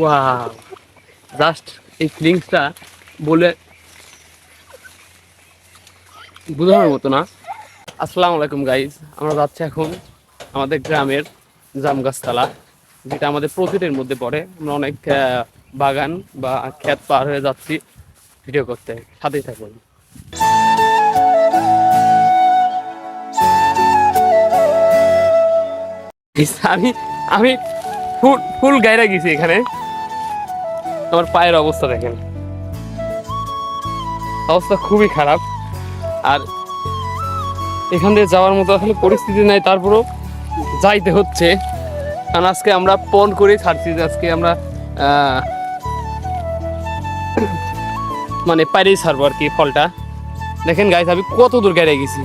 Wow just এই ফিলিংসটা বলে বোঝানোর মতো না। আসসালামু আলাইকুম গাইজ আমরা যাচ্ছি এখন আমাদের গ্রামের জামগাছতলা, যেটা আমাদের প্রকৃতির মধ্যে পড়ে। আমরা অনেক বাগান বা ক্ষেত পার হয়ে যাচ্ছি ভিডিও করতে। সাথেই থাকুন। আমি আমি ফুল ফুল গাইরা গেছি এখানে। আমার পায়ের অবস্থা দেখেন। অবস্থা খুবই খারাপ। আর এখান দিয়ে যাওয়ার মতো আসলে পরিস্থিতি নাই, তারপরও যাইতে হচ্ছে। কারণ আজকে আমরা পণ করে ছাড়ছি যে আজকে আমরা মানে পাইরেই ছাড়বো আর কি ফলটা। দেখেন গাইজ আমি কত দূর গাড়ি গেছি।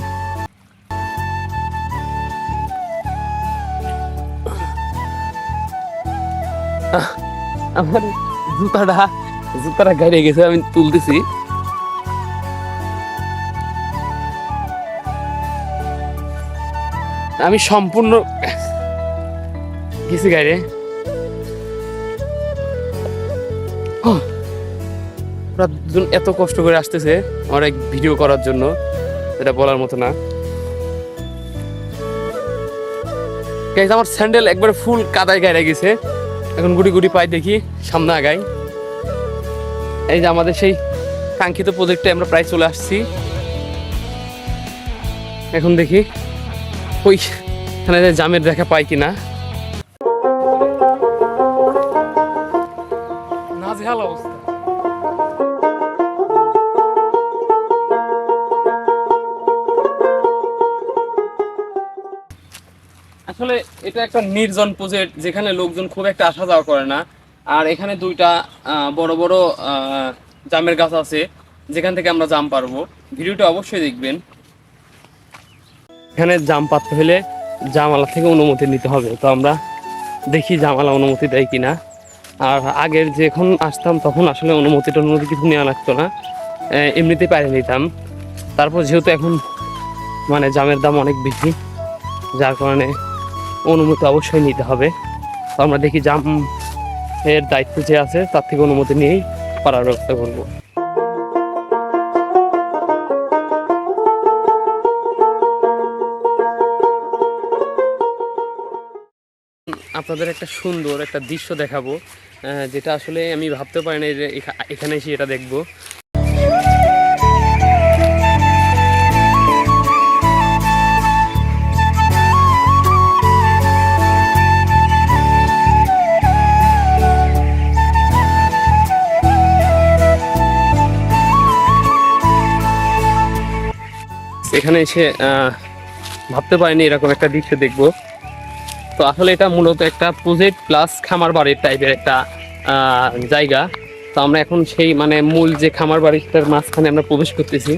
আমার জুতাটা জুতাটা গাড়ি গেছে, আমি তুলতেছি। আমি সম্পূর্ণ গেছি গাড়ি এত কষ্ট করে আসতেছে আমার এক ভিডিও করার জন্য, এটা বলার মতো না। আমার স্যান্ডেল একবার ফুল কাদায় গায়ে গেছে। এখন গুড়ি গুড়ি পাই দেখি সামনে আগাই। এই যে আমাদের সেই কাঙ্ক্ষিত প্রজেক্টে আমরা প্রায় চলে আসছি। এখন দেখি ওই যে জামের দেখা পাই কিনা। নাজেহাল অবস্থা। আসলে এটা একটা নির্জন প্রজেক্ট যেখানে লোকজন খুব একটা আসা যাওয়া করে না। আর এখানে দুইটা বড় বড় জামের গাছ আছে, যেখান থেকে আমরা জাম পারব। ভিডিওটা অবশ্যই দেখবেন। এখানে জাম পাততে হলে জামালা থেকে অনুমতি নিতে হবে। তো আমরা দেখি জামালা অনুমতি দেয় কিনা। আর আগের যখন আসতাম তখন আসলে অনুমতি টনুমতি কিছু নেওয়া লাগতো না। এমনিতে পারে নিতাম। তারপর যেহেতু এখন মানে জামের দাম অনেক বেশি, যার কারণে অনুমতি অবশ্যই নিতে হবে। তো আমরা দেখি জাম এর দায়িত্ব যে আছে, তার থেকে অনুমতি নিয়েই পারার ব্যবস্থা করব। আপনাদের একটা সুন্দর একটা দৃশ্য দেখাবো যেটা আসলে আমি ভাবতে পারি না যে এখা- এখানে এসে এটা দেখব। এখানে এসে ভাবতে পারিনি এরকম একটা দৃশ্য দেখব। তো আসলে এটা মূলত একটা প্রজেক্ট প্লাস খামার বাড়ির টাইপের একটা জায়গা। তো আমরা এখন সেই মানে মূল যে খামার বাড়িটার মাঝখানে আমরা প্রবেশ করতেছি।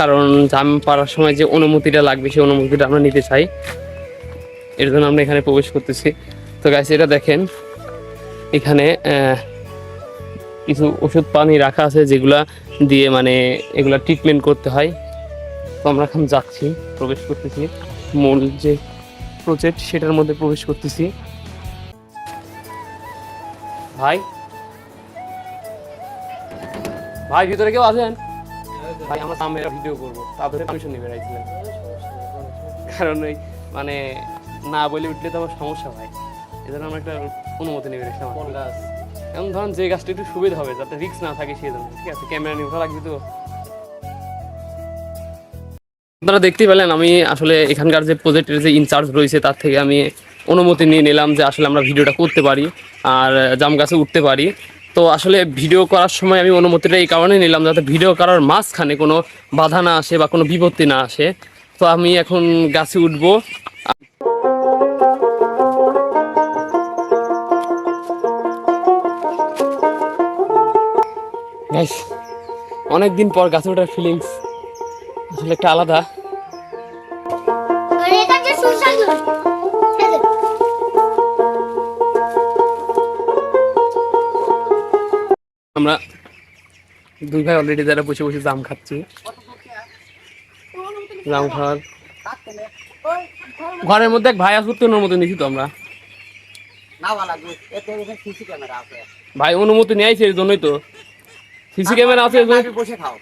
কারণ জাম পাড়ার সময় যে অনুমতিটা লাগবে, সেই অনুমতিটা আমরা নিতে চাই। এর জন্য আমরা এখানে প্রবেশ করতেছি। তো গাছ এটা দেখেন। এখানে কিছু ওষুধ পানি রাখা আছে যেগুলা দিয়ে মানে এগুলা ট্রিটমেন্ট করতে হয়। তো আমরা এখন যাচ্ছি প্রবেশ করতেছি। মূল যে প্রজেক্ট সেটার মধ্যে প্রবেশ করতেছি। ভাই? ভাই ভিতরে কেউ আছেন? ভাই আমরা সামনে ভিডিও করব। তারপরে পারমিশন নিয়ে বেড়াইছিলেন কারণ ওই মানে না বলে উঠলে তো আমার সমস্যা হয় এজন্য আমরা একটা অনুমতি নিয়ে বেড়েছিলাম এমন ধরেন যে গাছটা একটু সুবিধা হবে যাতে রিস্ক না থাকে সেই জন্য। ঠিক আছে ক্যামেরা নিয়ে ভালো লাগবে তো। আপনারা দেখতেই পেলেন, আমি আসলে এখানকার যে প্রজেক্টের যে ইনচার্জ রয়েছে, তার থেকে আমি অনুমতি নিয়ে নিলাম যে আসলে আমরা ভিডিওটা করতে পারি আর জাম গাছে উঠতে পারি। তো আসলে ভিডিও করার সময় আমি অনুমতিটা এই কারণে নিলাম যাতে ভিডিও করার মাঝখানে কোনো বাধা না আসে বা কোনো বিপত্তি না আসে। তো আমি এখন গাছে উঠবো। অনেক দিন পর গাছে ওঠার ফিলিংস আসলে একটা আলাদা। আমরা দুই ভাই অলরেডি যারা বসে বসে জাম খাচ্ছি। জাম খাওয়ার। ঘরের মধ্যে এক ভাই আসব তোর মতো নিছি তো আমরা। ভাই অনুমতি নিয়েছে এর জন্যই তো। সিসি ক্যামেরা আছে এর জন্য- নাবি বসে খাও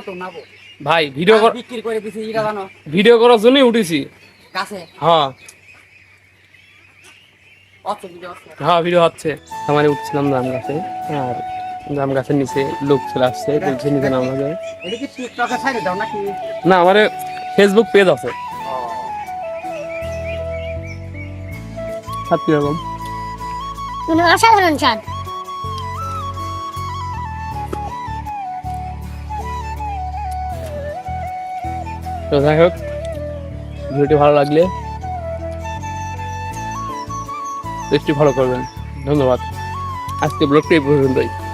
তো নাবো ভাই ভিডিও কর বিক্রি করে দিছি ভিডিও করার জন্যই উঠেছি। কাছে। হ্যাঁ। হ্যাঁ ভিডিও হচ্ছে আমার উঠছিলাম জাম গাছে আর জাম গাছের নিচে লোক চলে আসছে বলছে নিচে নামা নাকি? না আমার ফেসবুক পেজ আছে। সাত কীরকম অসাধারণ স্বাদ। তো যাই হোক ভিডিওটি ভালো লাগলে একটু ভালো করবেন। ধন্যবাদ। আজকে ব্লগটি এই পর্যন্তই।